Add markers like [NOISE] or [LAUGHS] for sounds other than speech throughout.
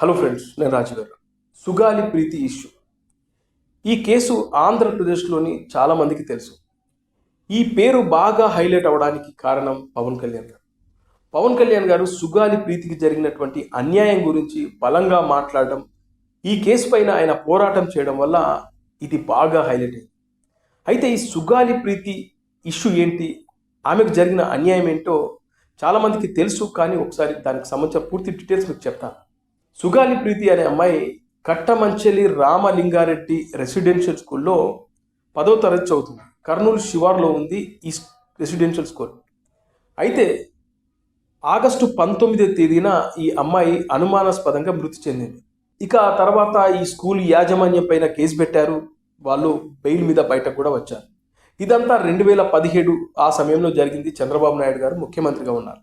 Hello friends నేను Raju garu. Sugali Preethi issue. ఈ case ఆంధ్రప్రదేశ్లోని చాలామందికి తెలుసు. ఈ పేరు బాగా హైలైట్ అవ్వడానికి కారణం పవన్ కళ్యాణ్ గారు. పవన్ కళ్యాణ్ గారు సుగాలి ప్రీతికి జరిగినటువంటి అన్యాయం గురించి బలంగా మాట్లాడడం ఈ కేసు పైన ఆయన పోరాటం చేయడం వల్ల ఇది బాగా హైలైట్ అయింది. అయితే ఈ సుగాలి ప్రీతి ఇష్యూ ఏంటి ఆమెకు జరిగిన అన్యాయం ఏంటో చాలామందికి తెలుసు కానీ ఒకసారి దానికి సంబంధించిన పూర్తి డీటెయిల్స్ మీకు చెప్తాను. సుగాలి ప్రీతి అనే అమ్మాయి కట్టమంచెలి రామలింగారెడ్డి రెసిడెన్షియల్ స్కూల్లో పదో తరగతి చదువుతుంది. కర్నూలు శివార్లో ఉంది ఈ రెసిడెన్షియల్ స్కూల్. అయితే ఆగస్టు పంతొమ్మిదో తేదీన ఈ అమ్మాయి అనుమానాస్పదంగా మృతి చెందింది. ఇక ఆ తర్వాత ఈ స్కూల్ యాజమాన్యం పైన కేసు పెట్టారు. వాళ్ళు బెయిల్ మీద బయటకు కూడా వచ్చారు. ఇదంతా రెండు వేల పదిహేడు ఆ సమయంలో జరిగింది. చంద్రబాబు నాయుడు గారు ముఖ్యమంత్రిగా ఉన్నారు.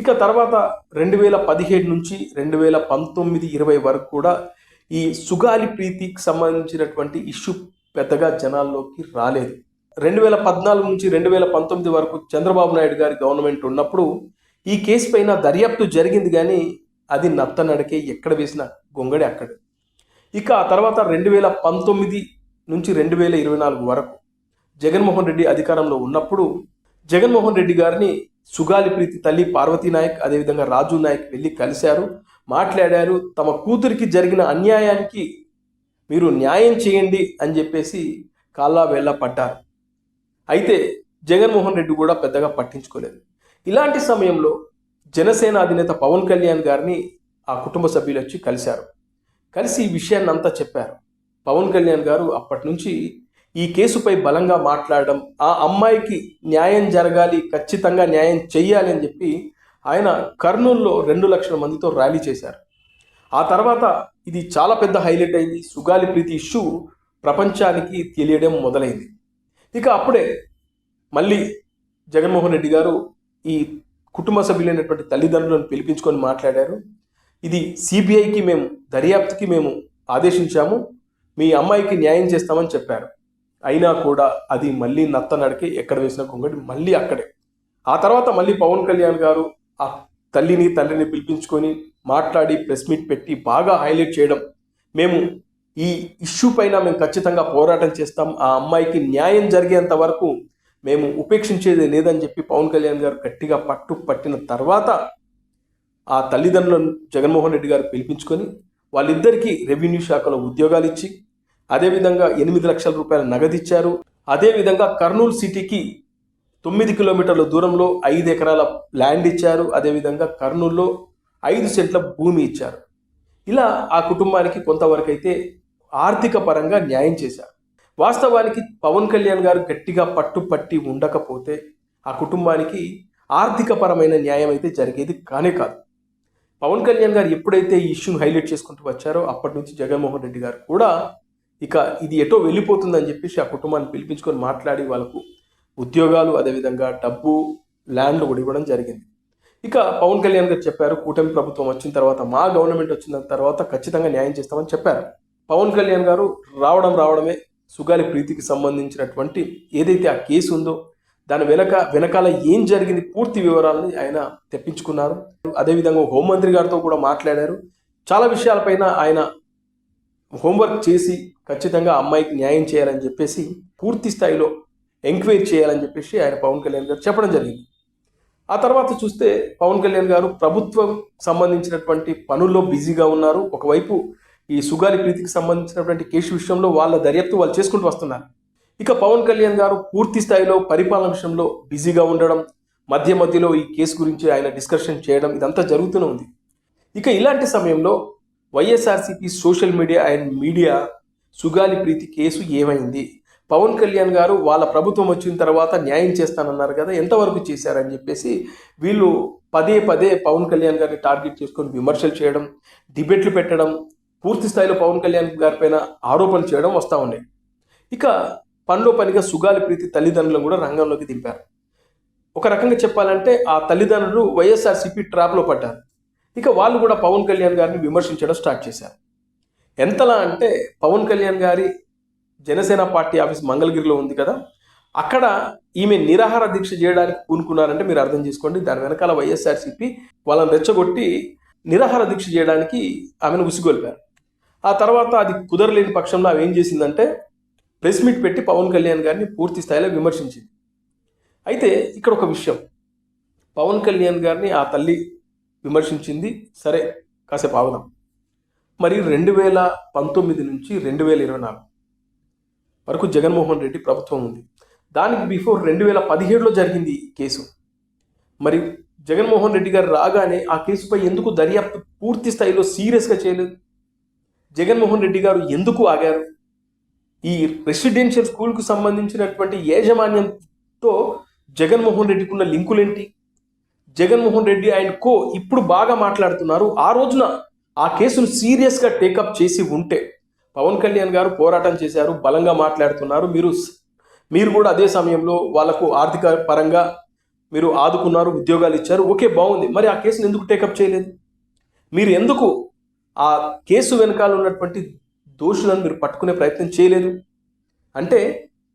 ఇక తర్వాత రెండు వేల పదిహేడు నుంచి రెండు వేల పంతొమ్మిది ఇరవై వరకు కూడా ఈ సుగాలి ప్రీతికి సంబంధించినటువంటి ఇష్యూ పెద్దగా జనాల్లోకి రాలేదు. రెండు వేల పద్నాలుగు నుంచి రెండు వేల పంతొమ్మిది వరకు చంద్రబాబు నాయుడు గారి గవర్నమెంట్ ఉన్నప్పుడు ఈ కేసు పైన దర్యాప్తు జరిగింది కానీ అది నత్తనడకే ఎక్కడ వేసిన గొంగడి అక్కడ. ఇక ఆ తర్వాత రెండు వేల పంతొమ్మిది నుంచి రెండు వేల ఇరవై నాలుగు వరకు జగన్మోహన్ రెడ్డి అధికారంలో ఉన్నప్పుడు జగన్మోహన్ రెడ్డి గారిని సుగాలి ప్రీతి తల్లి పార్వతీ నాయక్ అదేవిధంగా రాజు నాయక్ వెళ్ళి కలిశారు. మాట్లాడారు తమ కూతురికి జరిగిన అన్యాయానికి మీరు న్యాయం చేయండి అని చెప్పేసి కాళ్ళా వేళ్ళ పడ్డారు. అయితే జగన్మోహన్ రెడ్డి కూడా పెద్దగా పట్టించుకోలేదు. ఇలాంటి సమయంలో జనసేన అధినేత పవన్ కళ్యాణ్ గారిని ఆ కుటుంబ సభ్యులు వచ్చి కలిశారు. కలిసి ఈ విషయాన్ని అంతా చెప్పారు. పవన్ కళ్యాణ్ గారు అప్పటి నుంచి ఈ కేసుపై బలంగా మాట్లాడడం ఆ అమ్మాయికి న్యాయం జరగాలి ఖచ్చితంగా న్యాయం చెయ్యాలి అని చెప్పి ఆయన కర్నూలులో రెండు లక్షల మందితో ర్యాలీ చేశారు. ఆ తర్వాత ఇది చాలా పెద్ద హైలైట్ అయింది. సుగాలి ప్రీతి ఇష్యూ ప్రపంచానికి తెలియడం మొదలైంది. ఇక అప్పుడే మళ్ళీ జగన్మోహన్ రెడ్డి గారు ఈ కుటుంబ సభ్యులైనటువంటి తల్లిదండ్రులను పిలిపించుకొని మాట్లాడారు. ఇది సిబిఐకి మేము దర్యాప్తుకి మేము ఆదేశించాము. మీ అమ్మాయికి న్యాయం చేస్తామని చెప్పారు. అయినా కూడా అది మళ్ళీ నత్త నడికి ఎక్కడ వేసిన కొంగడి మళ్ళీ అక్కడే. ఆ తర్వాత మళ్ళీ పవన్ కళ్యాణ్ గారు ఆ తల్లిని తండ్రిని పిలిపించుకొని మాట్లాడి ప్రెస్ మీట్ పెట్టి బాగా హైలైట్ చేయడం. మేము ఈ ఇష్యూ పైన మేము ఖచ్చితంగా పోరాటం చేస్తాం. ఆ అమ్మాయికి న్యాయం జరిగేంత వరకు మేము ఉపేక్షించేది లేదని చెప్పి పవన్ కళ్యాణ్ గారు గట్టిగా పట్టు పట్టిన తర్వాత ఆ తల్లిదండ్రులను జగన్మోహన్ రెడ్డి గారు పిలిపించుకొని వాళ్ళిద్దరికీ రెవెన్యూ శాఖలో ఉద్యోగాలు ఇచ్చి అదేవిధంగా ఎనిమిది లక్షల రూపాయల నగదిచ్చారు. అదేవిధంగా కర్నూలు సిటీకి తొమ్మిది కిలోమీటర్ల దూరంలో ఐదు ఎకరాల ల్యాండ్ ఇచ్చారు. అదేవిధంగా కర్నూలులో ఐదు సెంట్ల భూమి ఇచ్చారు. ఇలా ఆ కుటుంబానికి కొంతవరకు అయితే ఆర్థిక పరంగా న్యాయం చేశారు. వాస్తవానికి పవన్ కళ్యాణ్ గారు గట్టిగా పట్టుపట్టి ఉండకపోతే ఆ కుటుంబానికి ఆర్థిక పరమైన న్యాయం అయితే జరిగేది కానే కాదు. పవన్ కళ్యాణ్ గారు ఎప్పుడైతే ఈ ఇష్యూను హైలైట్ చేసుకుంటూ వచ్చారో అప్పటి నుంచి జగన్మోహన్ రెడ్డి గారు కూడా ఇక ఇది ఎటో వెళ్ళిపోతుందని చెప్పేసి ఆ కుటుంబాన్ని పిలిపించుకొని మాట్లాడి వాళ్ళకు ఉద్యోగాలు అదేవిధంగా డబ్బు ల్యాండ్లు కూడా ఇవ్వడం జరిగింది. ఇక పవన్ కళ్యాణ్ గారు చెప్పారు కూటమి ప్రభుత్వం వచ్చిన తర్వాత మా గవర్నమెంట్ వచ్చిన తర్వాత ఖచ్చితంగా న్యాయం చేస్తామని చెప్పారు. పవన్ కళ్యాణ్ గారు రావడం రావడమే సుగాలి ప్రీతికి సంబంధించినటువంటి ఏదైతే ఆ కేసు ఉందో దాని వెనక వెనకాల ఏం జరిగింది పూర్తి వివరాలని ఆయన తెప్పించుకున్నారు. అదేవిధంగా హోంమంత్రి గారితో కూడా మాట్లాడారు. చాలా విషయాలపైన ఆయన హోంవర్క్ చేసి ఖచ్చితంగా అమ్మాయికి న్యాయం చేయాలని చెప్పేసి పూర్తి స్థాయిలో ఎంక్వైరీ చేయాలని చెప్పేసి ఆయన పవన్ కళ్యాణ్ గారు చెప్పడం జరిగింది. ఆ తర్వాత చూస్తే పవన్ కళ్యాణ్ గారు ప్రభుత్వం సంబంధించినటువంటి పనుల్లో బిజీగా ఉన్నారు. ఒకవైపు ఈ సుగాలి ప్రీతికి సంబంధించినటువంటి కేసు విషయంలో వాళ్ళ దర్యాప్తు వాళ్ళు చేసుకుంటూ వస్తున్నారు. ఇక పవన్ కళ్యాణ్ గారు పూర్తి స్థాయిలో పరిపాలన విషయంలో బిజీగా ఉండడం మధ్య మధ్యలో ఈ కేసు గురించి ఆయన డిస్కషన్ చేయడం ఇదంతా జరుగుతూనే ఉంది. ఇక ఇలాంటి సమయంలో YSRCP social media and media Sugali Preethi case ఏమైంది? పవన్ కళ్యాణ్ గారు వాళ్ళ ప్రభుత్వం వచ్చిన తర్వాత న్యాయం చేస్తానన్నారు కదా ఎంతవరకు చేశారని చెప్పేసి వీళ్ళు పదే పదే పవన్ కళ్యాణ్ గారిని టార్గెట్ చేసుకొని విమర్శలు చేయడం డిబేట్లు పెట్టడం పూర్తి స్థాయిలో పవన్ కళ్యాణ్ గారి పైన ఆరోపణలు చేయడం వస్తూ ఉన్నాయి. ఇక పనిలో పనిగా సుగాలి ప్రీతి తల్లిదండ్రులను కూడా రంగంలోకి దింపారు. ఒక రకంగా చెప్పాలంటే ఆ తల్లిదండ్రులు వైఎస్ఆర్సీపీ ట్రాప్లో పడ్డారు. ఇక వాళ్ళు కూడా పవన్ కళ్యాణ్ గారిని విమర్శించడం స్టార్ట్ చేశారు. ఎంతలా అంటే పవన్ కళ్యాణ్ గారి జనసేన పార్టీ ఆఫీస్ మంగళగిరిలో ఉంది కదా అక్కడ ఈమె నిరాహార దీక్ష చేయడానికి పూనుకున్నారంటే మీరు అర్థం చేసుకోండి. దాని వెనకాల వైఎస్ఆర్సీపీ వాళ్ళని రెచ్చగొట్టి నిరాహార దీక్ష చేయడానికి ఆమెను ఉసిగొల్పారు. ఆ తర్వాత అది కుదరలేని పక్షంలో ఆమె ఏం చేసిందంటే ప్రెస్ మీట్ పెట్టి పవన్ కళ్యాణ్ గారిని పూర్తి స్థాయిలో విమర్శించింది. అయితే ఇక్కడ ఒక విషయం పవన్ కళ్యాణ్ గారిని ఆ తల్లి విమర్శించింది సరే కాసేపు ఆగుదాం. మరి రెండు వేల పంతొమ్మిది నుంచి రెండు వేల ఇరవై నాలుగు వరకు జగన్మోహన్ రెడ్డి ప్రభుత్వం ఉంది. దానికి బిఫోర్ రెండు వేల పదిహేడులో జరిగింది కేసు. మరి జగన్మోహన్ రెడ్డి గారు రాగానే ఆ కేసుపై ఎందుకు దర్యాప్తు పూర్తి స్థాయిలో సీరియస్గా చేయలేదు? జగన్మోహన్ రెడ్డి గారు ఎందుకు ఆగారు? ఈ రెసిడెన్షియల్ స్కూల్కు సంబంధించినటువంటి యాజమాన్యంతో జగన్మోహన్ రెడ్డికి ఉన్న లింకులేంటి? జగన్మోహన్ రెడ్డి ఆయన కో ఇప్పుడు బాగా మాట్లాడుతున్నారు. ఆ రోజున ఆ కేసును సీరియస్గా టేకప్ చేసి ఉంటే పవన్ కళ్యాణ్ గారు పోరాటం చేశారు బలంగా మాట్లాడుతున్నారు మీరు మీరు కూడా అదే సమయంలో వాళ్ళకు ఆర్థిక పరంగా మీరు ఆదుకున్నారు ఉద్యోగాలు ఇచ్చారు ఓకే బాగుంది. మరి ఆ కేసును ఎందుకు టేకప్ చేయలేదు? మీరు ఎందుకు ఆ కేసు వెనకాల ఉన్నటువంటి దోషులను మీరు పట్టుకునే ప్రయత్నం చేయలేదు? అంటే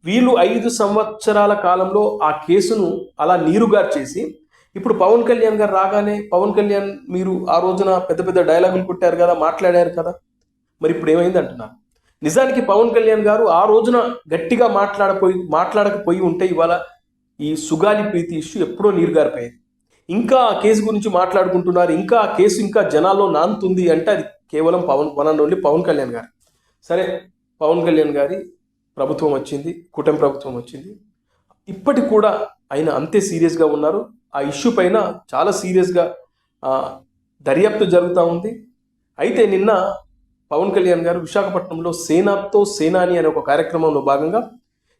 వీళ్ళు ఐదు సంవత్సరాల కాలంలో ఆ కేసును అలా నీరుగారు చేసి ఇప్పుడు పవన్ కళ్యాణ్ గారు రాగానే పవన్ కళ్యాణ్ మీరు ఆ రోజున పెద్ద పెద్ద డైలాగులు కొట్టారు కదా మాట్లాడారు కదా. మరి ఇప్పుడు ఏమైంది అంటున్నారు? నిజానికి పవన్ కళ్యాణ్ గారు ఆ రోజున గట్టిగా మాట్లాడపోయి మాట్లాడకపోయి ఉంటే ఇవాళ ఈ సుగాలి ప్రీతి ఇష్యూ ఎప్పుడో నీరుగారిపోయేది. ఇంకా ఆ కేసు గురించి మాట్లాడుకుంటున్నారు ఇంకా ఆ కేసు ఇంకా జనాల్లో నానుతుంది అంటే అది కేవలం Pawan one and only Pawan Kalyan garu. సరే పవన్ కళ్యాణ్ గారి ప్రభుత్వం వచ్చింది కూటమి ప్రభుత్వం వచ్చింది. ఇప్పటికి కూడా ఆయన అంతే సీరియస్గా ఉన్నారు. ఆ ఇష్యూ పైన చాలా సీరియస్గా దర్యాప్తు జరుగుతూ ఉంది. అయితే నిన్న పవన్ కళ్యాణ్ గారు విశాఖపట్నంలో సేనాతో సేనాని అనే ఒక కార్యక్రమంలో భాగంగా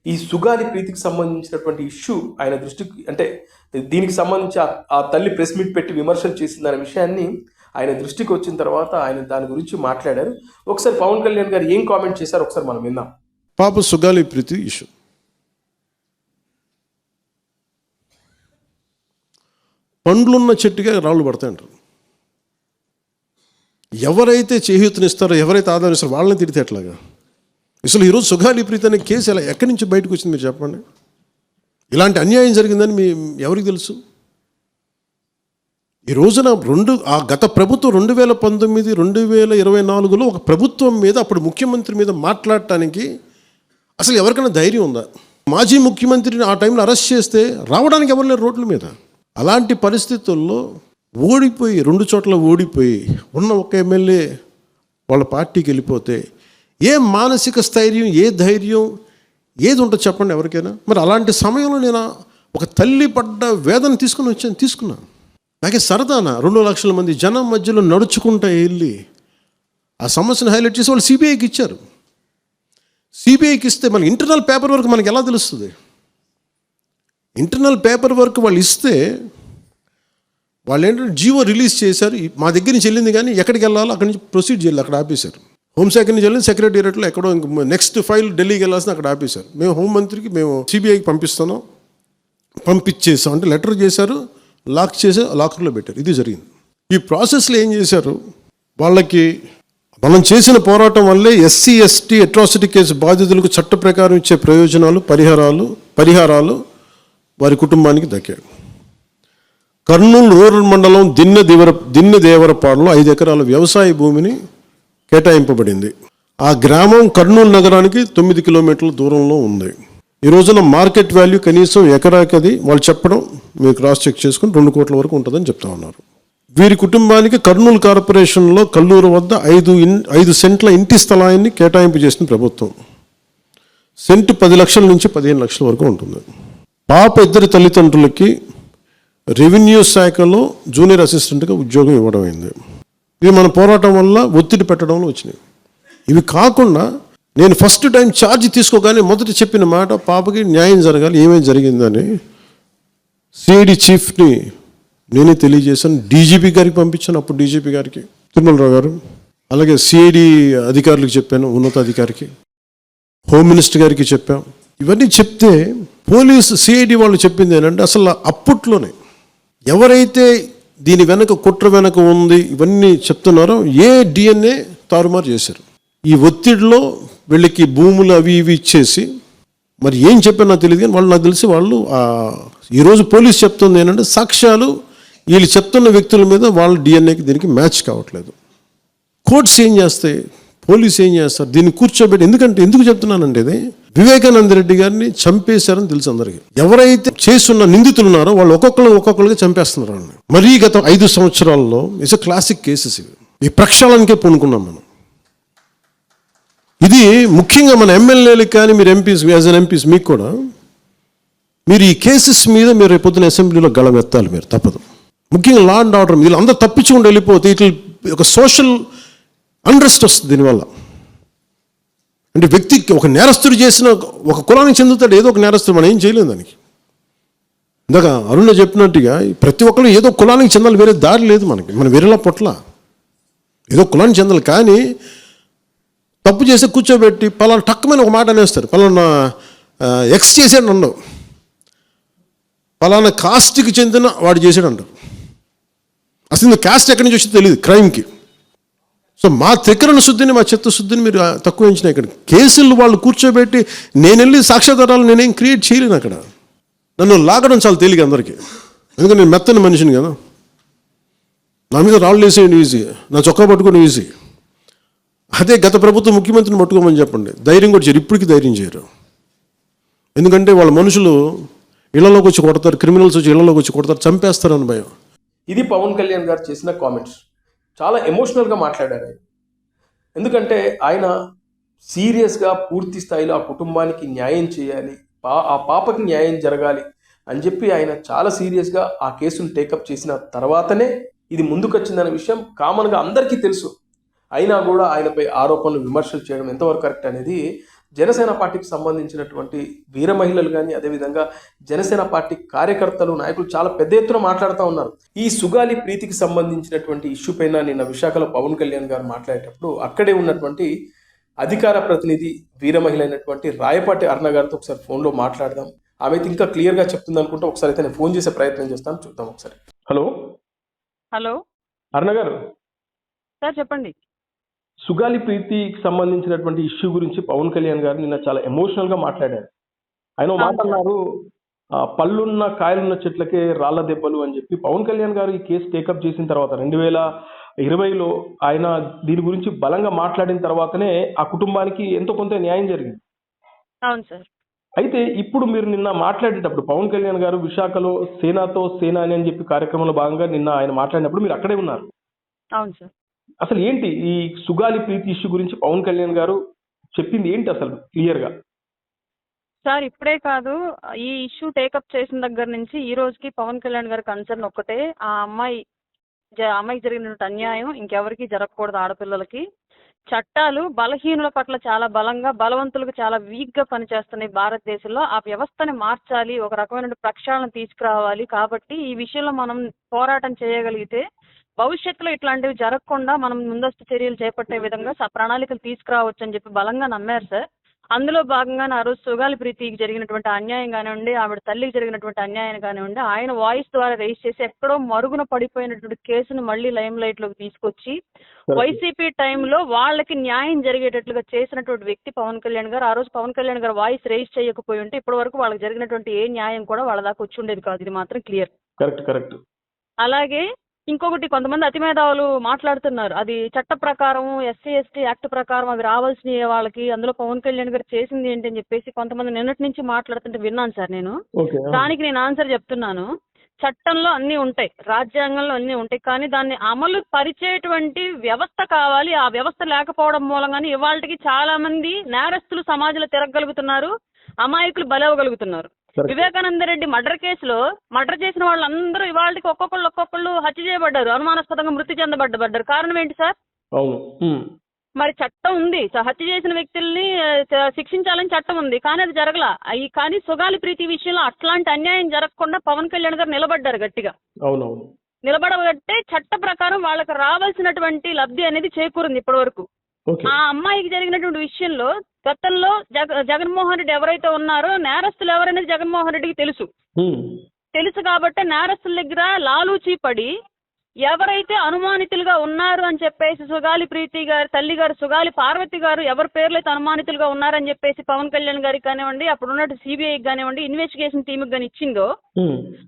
ఈ సుగాలి ప్రీతికి సంబంధించినటువంటి ఇష్యూ ఆయన దృష్టికి అంటే దీనికి సంబంధించి ఆ- తల్లి ప్రెస్ మీట్ పెట్టి విమర్శలు చేసిందనే విషయాన్ని ఆయన దృష్టికి వచ్చిన తర్వాత ఆయన దాని గురించి మాట్లాడారు. ఒకసారి పవన్ కళ్యాణ్ గారు ఏం కామెంట్ చేశారు ఒకసారి మనం విందాం. పాప సుగాలి ప్రీతి ఇష్యూ. పండ్లున్న చెట్టుగా రాళ్ళు పడతాయంటారు ఎవరైతే చేయూతనిస్తారో ఎవరైతే ఆదరిస్తారో వాళ్ళని తిడితే ఎట్లాగా? అసలు ఈరోజు సుగాలి ప్రీతి అనే కేసు ఎలా ఎక్కడి నుంచి బయటకు వచ్చింది మీరు చెప్పండి. ఇలాంటి అన్యాయం జరిగిందని మీ ఎవరికి తెలుసు? ఈ రోజున రెండు ఆ గత ప్రభుత్వం రెండు వేల పంతొమ్మిది రెండు వేల ఇరవై నాలుగులో ఒక ప్రభుత్వం మీద అప్పుడు ముఖ్యమంత్రి మీద మాట్లాడటానికి అసలు ఎవరికైనా ధైర్యం ఉందా? మాజీ ముఖ్యమంత్రిని ఆ టైంలో అరెస్ట్ చేస్తే రావడానికి ఎవరు లేరు రోడ్ల మీద? అలాంటి పరిస్థితుల్లో ఓడిపోయి రెండు చోట్ల ఓడిపోయి ఉన్న ఒక ఎమ్మెల్యే వాళ్ళ పార్టీకి వెళ్ళిపోతే ఏ మానసిక స్థైర్యం ఏ ధైర్యం ఏది ఉంటుందో చెప్పండి ఎవరికైనా? మరి అలాంటి సమయంలో నేను ఒక తల్లి పడ్డ వేదన తీసుకుని వచ్చాను తీసుకున్నాను నాకే సరదానా రెండు లక్షల మంది జనం మధ్యలో నడుచుకుంటా వెళ్ళి ఆ సమస్యను హైలైట్ చేసి వాళ్ళు సిబిఐకి ఇచ్చారు. సిబిఐకి ఇస్తే మన ఇంటర్నల్ పేపర్ వరకు మనకి ఎలా తెలుస్తుంది? ఇంటర్నల్ పేపర్ వర్క్ వాళ్ళు ఇస్తే వాళ్ళు ఏంటంటే జీవో రిలీజ్ చేశారు. మా దగ్గర నుంచి వెళ్ళింది కానీ ఎక్కడికి వెళ్ళాలో అక్కడి నుంచి ప్రొసీడ్ చేయాలి అక్కడ ఆపేశారు. హోంశాఖ నుంచి వెళ్ళింది సెక్రటేరియట్లో ఎక్కడో నెక్స్ట్ ఫైల్ ఢిల్లీకి వెళ్ళాల్సిన అక్కడ ఆపేశారు. మేము హోంమంత్రికి మేము సిబిఐకి పంపిస్తున్నాం. పంపించేసాం అంటే లెటర్ చేశారు లాక్ చేసి లాకర్లో పెట్టారు. ఇది జరిగింది. ఈ ప్రాసెస్లో ఏం చేశారు? వాళ్ళకి మనం చేసిన పోరాటం వల్లే ఎస్సీ ఎస్టీ అట్రాసిటీ కేసు బాధితులకు చట్ట ప్రకారం ఇచ్చే ప్రయోజనాలు పరిహారాలు పరిహారాలు వారి కుటుంబానికి దక్కాడు. కర్నూలు రూరల్ మండలం దిన్నె దేవర దిన్నె దేవరపాడులో ఐదు ఎకరాల వ్యవసాయ భూమిని కేటాయింపబడింది. ఆ గ్రామం కర్నూలు నగరానికి తొమ్మిది కిలోమీటర్ల దూరంలో ఉంది. ఈ రోజున మార్కెట్ వాల్యూ కనీసం ఎకరాకది వాళ్ళు చెప్పడం మీరు క్రాస్ చెక్ చేసుకుని రెండు కోట్ల వరకు ఉంటుందని చెప్తా ఉన్నారు. వీరి కుటుంబానికి కర్నూలు కార్పొరేషన్లో కల్లూరు వద్ద ఐదు ఇన్ ఐదు సెంట్ల ఇంటి స్థలాన్ని కేటాయింపు చేసిన ప్రభుత్వం. సెంటు పది లక్షల నుంచి పదిహేను లక్షల వరకు ఉంటుంది. పాప ఇద్దరి తల్లిదండ్రులకి రెవెన్యూ శాఖలో జూనియర్ అసిస్టెంట్గా ఉద్యోగం ఇవ్వడం అయింది. ఇవి మన పోరాటం వల్ల ఒత్తిడి పెట్టడంలో వచ్చినాయి. ఇవి కాకుండా నేను ఫస్ట్ టైం ఛార్జ్ తీసుకోగానే మొదట చెప్పిన మాట పాపకి న్యాయం జరగాలి ఏమేమి జరిగిందని సిఐడి చీఫ్ని నేనే తెలియజేశాను. డీజీపీ గారికి పంపించాను అప్పుడు డీజీపీ గారికి. తిరుమలరావు గారు అలాగే సిఐడి అధికారులకు చెప్పాను ఉన్నతాధికారికి. హోమ్ మినిస్టర్ గారికి చెప్పాం. ఇవన్నీ చెప్తే పోలీస్ సిఐడి వాళ్ళు చెప్పింది ఏంటంటే అసలు అప్పట్లోనే ఎవరైతే దీని వెనక కుట్ర వెనక ఉంది ఇవన్నీ చెప్తున్నారో ఏ డిఎన్ఏ తారుమారు చేశారు? ఈ ఒత్తిడిలో వీళ్ళకి భూములు అవి ఇవి ఇచ్చేసి మరి ఏం చెప్పారు నాకు తెలియదు కానీ వాళ్ళు నాకు తెలిసి వాళ్ళు ఈరోజు పోలీస్ చెప్తుంది ఏంటంటే సాక్ష్యాలు వీళ్ళు చెప్తున్న వ్యక్తుల మీద వాళ్ళ డిఎన్ఏకి దీనికి మ్యాచ్ కావట్లేదు. కోర్ట్స్ ఏం చేస్తాయి? పోలీస్ ఏం చేస్తారు? దీన్ని కూర్చోబెట్టి ఎందుకంటే ఎందుకు చెప్తున్నానండి ఇది వివేకానంద రెడ్డి గారిని చంపేశారని తెలుసు అందరికి. ఎవరైతే చేస్తున్న నిందితులు ఉన్నారో వాళ్ళు ఒక్కొక్కరు ఒక్కొక్కరికి చంపేస్తున్నారు వాళ్ళని. మరీ గత ఐదు సంవత్సరాల్లో ఇట్స్ క్లాసిక్ కేసెస్ ఇవి. ఈ ప్రక్షాళనకే పూనుకున్నాం మనం. ఇది ముఖ్యంగా మన ఎమ్మెల్యేలకు కానీ మీరు ఎంపీస్ యాజ్ అన్ ఎంపీస్ మీకు కూడా మీరు ఈ కేసెస్ మీద మీరు రేపొద్దున అసెంబ్లీలో గళమెత్తాలి మీరు తప్పదు. ముఖ్యంగా లా అండ్ ఆర్డర్ వీళ్ళు అందరూ తప్పించుకుంటూ వెళ్ళిపోతే ఇట్లా ఒక సోషల్ అండ్రెస్ట్ వస్తుంది దీనివల్ల. అంటే వ్యక్తికి ఒక నేరస్తుడు చేసిన ఒక కులానికి చెందుతాడు ఏదో ఒక నేరస్తుడు మనం ఏం చేయలేదు దానికి. ఇందాక అరుణ చెప్పినట్టుగా ప్రతి ఒక్కరు ఏదో కులానికి చెందాలి వేరే దారి లేదు మనకి. మనం వేరేలా పొట్ల. ఏదో కులానికి చెందాలి కానీ తప్పు చేసి కూర్చోబెట్టి పలానా టక్కుమైన ఒక మాట అనేస్తారు. పలానా ఎక్స్ చేసాడు ఉండవు పలానా కాస్ట్కి చెందిన వాడు చేసాడు అంటారు. అసలు కాస్ట్ ఎక్కడి నుంచి వచ్చిందో తెలియదు క్రైమ్కి సో మా త్రికరణ శుద్ధిని మా చిత్త శుద్ధిని మీరు తక్కువ ఎంచిన ఇక్కడ కేసులు వాళ్ళు కూర్చోబెట్టి నేను వెళ్ళి సాక్ష్యాధారాలు నేనేం క్రియేట్ చేయలేను అక్కడ. నన్ను లాగడం చాలా తేలిక అందరికీ. ఎందుకంటే నేను మెత్తని మనిషిని కదా. నా మీద రాళ్ళు వేసేయండి ఈజీ నా చొక్కా పట్టుకొని ఈజీ అదే గత ప్రభుత్వం ముఖ్యమంత్రిని పట్టుకోమని చెప్పండి. ధైర్యం కూడా చేయరు. ఇప్పటికీ ధైర్యం చేయరు. ఎందుకంటే వాళ్ళ మనుషులు ఇళ్ళలోకి వచ్చి కొడతారు క్రిమినల్స్ వచ్చి ఇళ్ళలోకి వచ్చి కొడతారు చంపేస్తారు అని భయం. ఇది పవన్ కళ్యాణ్ గారు చేసిన కామెంట్స్. చాలా ఎమోషనల్గా మాట్లాడారు ఆయన. ఎందుకంటే ఆయన సీరియస్గా పూర్తి స్థాయిలో ఆ కుటుంబానికి న్యాయం చేయాలి పా ఆ పాపకి న్యాయం జరగాలి అని చెప్పి ఆయన చాలా సీరియస్గా ఆ కేసును టేకప్ చేసిన తర్వాతనే ఇది ముందుకొచ్చిందనే విషయం కామన్గా అందరికీ తెలుసు. అయినా కూడా ఆయనపై ఆరోపణలు విమర్శలు చేయడం ఎంతవరకు కరెక్ట్ అనేది జనసేన పార్టీకి సంబంధించినటువంటి వీర మహిళలు కానీ అదేవిధంగా జనసేన పార్టీ కార్యకర్తలు నాయకులు చాలా పెద్ద ఎత్తున మాట్లాడుతూ ఉన్నారు. ఈ సుగాలి ప్రీతికి సంబంధించినటువంటి ఇష్యూ పైన నిన్న విశాఖలో పవన్ కళ్యాణ్ గారు మాట్లాడేటప్పుడు అక్కడే ఉన్నటువంటి అధికార ప్రతినిధి వీర మహిళ అయినటువంటి రాయపాటి అర్ణ గారితో ఒకసారి ఫోన్లో మాట్లాడదాం. ఆమె అయితే ఇంకా క్లియర్గా చెప్తుంది అనుకుంటే ఒకసారి అయితే నేను ఫోన్ చేసే ప్రయత్నం చేస్తాను. చూద్దాం ఒకసారి. హలో? హలో? అర్ణ గారు? సార్ చెప్పండి. సుగాలి ప్రీతికి సంబంధించినటువంటి ఇష్యూ గురించి పవన్ కళ్యాణ్ గారు నిన్న చాలా ఎమోషనల్గా మాట్లాడారు. ఆయన ఓ మాట అన్నారు ఆ, పళ్ళున్న కాయలున్న చెట్లకే రాళ్ళ దెబ్బలు అని చెప్పి పవన్ కళ్యాణ్ గారు ఈ కేసు టేకప్ చేసిన తర్వాత రెండు వేల ఇరవైలో ఆయన దీని గురించి బలంగా మాట్లాడిన తర్వాతనే ఆ కుటుంబానికి ఎంతో కొంత న్యాయం జరిగింది. అవును సార్. అయితే ఇప్పుడు మీరు నిన్న మాట్లాడేటప్పుడు పవన్ కళ్యాణ్ గారు విశాఖలో సేనాతో సేనా అని చెప్పి కార్యక్రమంలో భాగంగా నిన్న ఆయన మాట్లాడినప్పుడు మీరు అక్కడే ఉన్నారు. అవును సార్. అసలు ఏంటి ఈ సుగాలి ప్రీతి ఇష్యూ గురించి పవన్ కళ్యాణ్ గారు చెప్పింది ఏంటి అసలు క్లియర్గా? సార్ ఇప్పుడే కాదు ఈ ఇష్యూ టేకప్ చేసిన దగ్గర నుంచి ఈ రోజుకి పవన్ కళ్యాణ్ గారి కన్సర్న్ ఒక్కటే. ఆ అమ్మాయి అమ్మాయి అమ్మాయికి జరిగినటువంటి అన్యాయం ఇంకెవరికి జరగకూడదు ఆడపిల్లలకి. చట్టాలు బలహీనుల పట్ల చాలా బలంగా బలవంతులకు చాలా వీక్గా పనిచేస్తున్నాయి భారతదేశంలో. ఆ వ్యవస్థని మార్చాలి ఒక రకమైన ప్రక్షాళన తీసుకురావాలి. కాబట్టి ఈ విషయంలో మనం పోరాటం చేయగలిగితే భవిష్యత్తులో ఇట్లాంటివి జరగకుండా మనం ముందస్తు చర్యలు చేపట్టే విధంగా ప్రణాళికలు తీసుకురావచ్చు అని చెప్పి బలంగా నమ్మారు సార్. అందులో భాగంగానే ఆ రోజు సుగాలి ప్రీతికి జరిగినటువంటి అన్యాయం కానివ్వండి ఆవిడ తల్లికి జరిగినటువంటి అన్యాయం కానివ్వండి ఆయన వాయిస్ ద్వారా రేస్ చేసి ఎక్కడో మరుగున పడిపోయినటువంటి కేసును మళ్ళీ లైమ్ లైట్లోకి తీసుకొచ్చి వైసీపీ టైంలో వాళ్ళకి న్యాయం జరిగేటట్లుగా చేసినటువంటి వ్యక్తి పవన్ కళ్యాణ్ గారు ఆ రోజు పవన్ కళ్యాణ్ గారు వాయిస్ రేస్ చేయకపోయి ఉంటే ఇప్పటి వరకు వాళ్ళకి జరిగినటువంటి ఏ న్యాయం కూడా వాళ్ళ దాకా వచ్చి ఉండేది కాదు. ఇది మాత్రం క్లియర్. Correct correct. అలాగే ఇంకొకటి కొంతమంది అతి మేధావులు మాట్లాడుతున్నారు. అది చట్ట ప్రకారం ఎస్సీ ఎస్టీ యాక్ట్ ప్రకారం అవి రావాల్సిన వాళ్ళకి. అందులో పవన్ కళ్యాణ్ గారు చేసింది ఏంటి అని చెప్పేసి కొంతమంది నిన్నటి నుంచి మాట్లాడుతుంటే విన్నాను సార్ నేను. దానికి నేను ఆన్సర్ చెప్తున్నాను. చట్టంలో అన్నీ ఉంటాయి. రాజ్యాంగంలో అన్నీ ఉంటాయి. కానీ దాన్ని అమలు పరిచేటువంటి వ్యవస్థ కావాలి. ఆ వ్యవస్థ లేకపోవడం మూలంగానే ఇవాళకి చాలా మంది నేరస్తులు సమాజంలో తిరగగలుగుతున్నారు. అమాయకులు బలవగలుగుతున్నారు. వివేకానంద రెడ్డి మర్డర్ కేసులో మర్డర్ చేసిన వాళ్ళందరూ ఇవాళకి ఒక్కొక్కళ్ళు ఒక్కొక్కళ్ళు హత్య చేయబడ్డారు. అనుమానాస్పదంగా మృతి చెందబడ్డబడ్డారు. కారణం ఏంటి సార్? అవును. మరి చట్టం ఉంది. హత్య చేసిన వ్యక్తుల్ని శిక్షించాలని చట్టం ఉంది. కానీ అది జరగల. అయి కానీ సుగాలి ప్రీతి విషయంలో అట్లాంటి అన్యాయం జరగకుండా పవన్ కళ్యాణ్ గారు నిలబడ్డారు గట్టిగా. నిలబడబట్టే చట్ట ప్రకారం వాళ్ళకి రావాల్సినటువంటి లబ్ధి అనేది చేకూరింది ఇప్పటి వరకు ఆ అమ్మాయికి జరిగినటువంటి విషయంలో గతంలో జగ జగన్మోహన్ రెడ్డి ఎవరైతే ఉన్నారో నేరస్తులు ఎవరనేది జగన్మోహన్ రెడ్డికి తెలుసు. తెలుసు కాబట్టి నేరస్తుల దగ్గర లాలూచీ పడి ఎవరైతే అనుమానితులుగా ఉన్నారు అని చెప్పేసి సుగాలి ప్రీతి గారి తల్లి గారు సుగాలి పార్వతి గారు ఎవరి పేర్లు అయితే అనుమానితులుగా ఉన్నారని చెప్పేసి పవన్ కళ్యాణ్ గారికి కానివ్వండి అప్పుడు ఉన్నట్టు సిబిఐకి కానివ్వండి ఇన్వెస్టిగేషన్ టీంకి కానీ ఇచ్చిందో.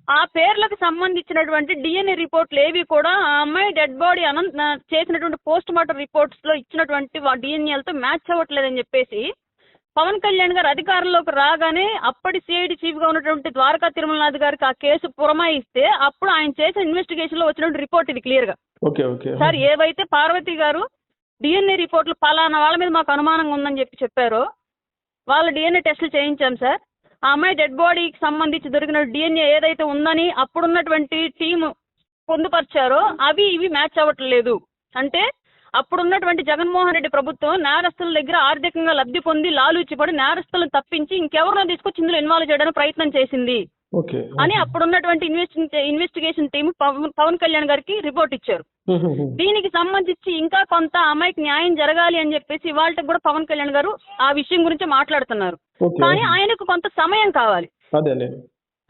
ఆ పేర్లకు సంబంధించినటువంటి డిఎన్ఏ రిపోర్ట్లు ఏవి కూడా ఆ అమ్మాయి డెడ్ బాడీ అనంత చేసినటువంటి పోస్ట్ మార్టం రిపోర్ట్స్లో ఇచ్చినటువంటి డిఎన్ఏలతో మ్యాచ్ అవ్వట్లేదని చెప్పేసి పవన్ కళ్యాణ్ గారు అధికారంలోకి రాగానే అప్పటి సిఐడి చీఫ్గా ఉన్నటువంటి ద్వారకా తిరుమలనాథ్ గారికి ఆ కేసు పురమాయిస్తే అప్పుడు ఆయన చేసిన ఇన్వెస్టిగేషన్లో వచ్చినటువంటి రిపోర్ట్ ఇది క్లియర్గా. Okay okay. సార్ ఏవైతే పార్వతి గారు డిఎన్ఏ రిపోర్ట్లు పలానా వాళ్ళ మీద మాకు అనుమానంగా ఉందని చెప్పి చెప్పారో వాళ్ళ డిఎన్ఏ టెస్టులు చేయించాం సార్. ఆ అమ్మాయి డెడ్ బాడీకి సంబంధించి దొరికిన డిఎన్ఏ ఏదైతే ఉందని అప్పుడున్నటువంటి టీము పొందుపరిచారో అవి ఇవి మ్యాచ్ అవ్వట్లేదు. అంటే అప్పుడున్నటువంటి జగన్మోహన్ రెడ్డి ప్రభుత్వం నేరస్తుల దగ్గర ఆర్థికంగా లబ్ధి పొంది లాలూచిపడి నేరస్తులను తప్పించి ఇంకెవరినో తీసుకొచ్చి ఇందులో ఇన్వాల్వ్ చేయడానికి ప్రయత్నం చేసింది. అని అప్పుడున్నటువంటి ఇన్వెస్టి ఇన్వెస్టిగేషన్ టీం పవన్ కళ్యాణ్ గారికి రిపోర్ట్ ఇచ్చారు. [LAUGHS] దీనికి సంబంధించి ఇంకా కొంత అమ్మాయికి న్యాయం జరగాలి అని చెప్పేసి ఇవాళ కూడా పవన్ కళ్యాణ్ గారు ఆ విషయం గురించి మాట్లాడుతున్నారు. కానీ ఆయనకు కొంత సమయం కావాలి.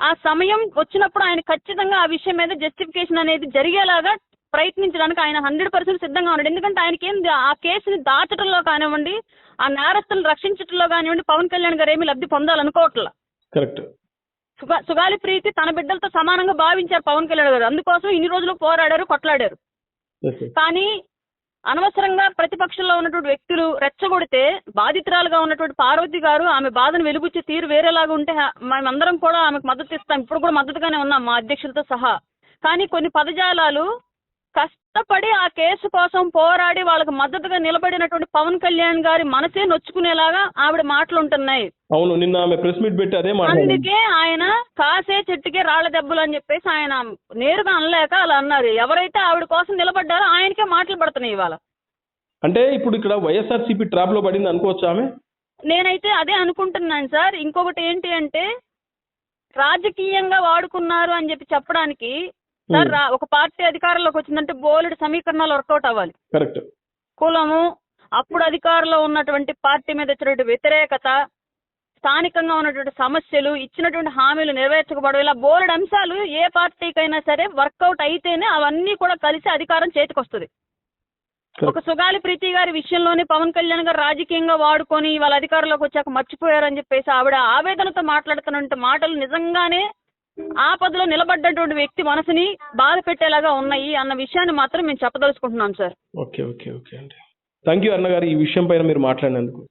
ఆ సమయం వచ్చినప్పుడు ఆయన ఖచ్చితంగా ఆ విషయం మీద జస్టిఫికేషన్ అనేది జరిగేలాగా ప్రయత్నించడానికి ఆయన హండ్రెడ్ పర్సెంట్ సిద్ధంగా ఉన్నాడు. ఎందుకంటే ఆయనకి ఆ కేసుని దాచడంలో కానివ్వండి ఆ నేరస్తులను రక్షించడంలో కానివ్వండి పవన్ కళ్యాణ్ గారు ఏమీ లబ్ధి పొందాలనుకోవట్లా. కరెక్ట్. సుగా సుగాలి ప్రీతి తన బిడ్డలతో సమానంగా భావించారు పవన్ కళ్యాణ్ గారు. అందుకోసం ఇన్ని రోజులు పోరాడారు కొట్లాడారు. కానీ అనవసరంగా ప్రతిపక్షంలో ఉన్నటువంటి వ్యక్తులు రెచ్చగొడితే బాధితురాలుగా ఉన్నటువంటి పార్వతి గారు ఆమె బాధను వెలుగుచ్చి తీరు వేరేలాగా ఉంటే మేమందరం కూడా ఆమెకు మద్దతు ఇస్తాం. ఇప్పుడు కూడా మద్దతుగానే ఉన్నాం మా అధ్యక్షులతో సహా. కానీ కొన్ని పదజాలాలు కష్టపడి ఆ కేసు కోసం పోరాడి వాళ్ళకి మద్దతుగా నిలబడినటువంటి పవన్ కళ్యాణ్ గారి మనసే నొచ్చుకునేలాగా ఆవిడ మాటలు ఉంటున్నాయి. అవును నిన్న ఆమె ప్రెస్ మీట్ పెట్టి అదే అందుకే ఆయన కాసే చెట్టుకే రాళ్ళ దెబ్బలు అని చెప్పేసి ఆయన నేరుగా అనలేక అలా అన్నారు. ఎవరైతే ఆవిడ కోసం నిలబడ్డారో ఆయనకే మాటలు పడుతున్నాయి ఇవాళ. అంటే ఇప్పుడు ఇక్కడ వైఎస్ఆర్సీపీ ట్రాప్లో పడింది అనుకోవచ్చు ఆమె? నేనైతే అదే అనుకుంటున్నాను సార్. ఇంకొకటి ఏంటి అంటే రాజకీయంగా వాడుకున్నారు అని చెప్పి చెప్పడానికి సార్ రా- ఒక పార్టీ అధికారంలోకి వచ్చిందంటే బోలెడు సమీకరణాలు వర్కౌట్ అవ్వాలి. కరెక్ట్. కులము అప్పుడు అధికారంలో ఉన్నటువంటి పార్టీ మీద వచ్చినటువంటి వ్యతిరేకత స్థానికంగా ఉన్నటువంటి సమస్యలు ఇచ్చినటువంటి హామీలు నెరవేర్చకపోవడం ఇలా బోలెడు అంశాలు ఏ పార్టీకైనా సరే వర్కౌట్ అయితేనే అవన్నీ కూడా కలిసి అధికారం చేతికొస్తుంది. ఒక సుగాలి ప్రీతి గారి విషయంలోనే పవన్ కళ్యాణ్ గారు రాజకీయంగా వాడుకొని వాళ్ళ అధికారంలోకి వచ్చాక మర్చిపోయారని చెప్పేసి ఆవిడ ఆవేదనతో మాట్లాడుతున్న మాటలు నిజంగానే ఆపదలో నిలబడ్డటువంటి వ్యక్తి మనసుని బాధ పెట్టేలాగా ఉన్నాయి అన్న విషయాన్ని మాత్రం మేము చెప్పదలుచుకుంటున్నాం సార్. ఓకే ఓకే ఓకే అండి. థ్యాంక్ యూ అన్న గారు ఈ విషయం పైన మీరు మాట్లాడినందుకు.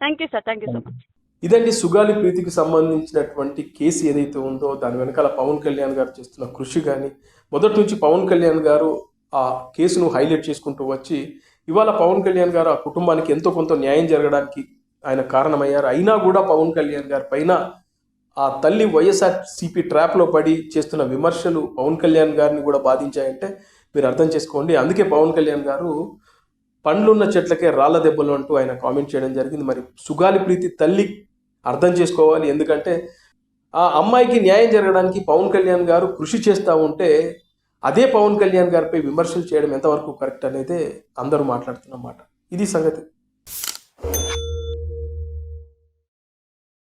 Thank you sir thank you so much ఇదండి సుగాలి ప్రీతికి సంబంధించినటువంటి కేసు ఏదైతే ఉందో దాని వెనకాల పవన్ కళ్యాణ్ గారు చేస్తున్న కృషి కానీ మొదటి నుంచి పవన్ కళ్యాణ్ గారు ఆ కేసును హైలైట్ చేసుకుంటూ వచ్చి ఇవాళ పవన్ కళ్యాణ్ గారు ఆ కుటుంబానికి ఎంతో కొంత న్యాయం జరగడానికి ఆయన కారణమయ్యారు. అయినా కూడా పవన్ కళ్యాణ్ గారి పైన ఆ తల్లి వైఎస్ఆర్సీపీ ట్రాప్లో పడి చేస్తున్న విమర్శలు పవన్ కళ్యాణ్ గారిని కూడా బాధించాయంటే మీరు అర్థం చేసుకోండి. అందుకే పవన్ కళ్యాణ్ గారు పండ్లున్న చెట్లకే రాళ్ళ దెబ్బలు అంటూ ఆయన కామెంట్ చేయడం జరిగింది. మరి సుగాలి ప్రీతి తల్లి అర్థం చేసుకోవాలి. ఎందుకంటే ఆ అమ్మాయికి న్యాయం జరగడానికి పవన్ కళ్యాణ్ గారు కృషి చేస్తూ ఉంటే అదే పవన్ కళ్యాణ్ గారిపై విమర్శలు చేయడం ఎంతవరకు కరెక్ట్ అనేది అందరూ మాట్లాడుతున్నమాట ఇది సంగతి.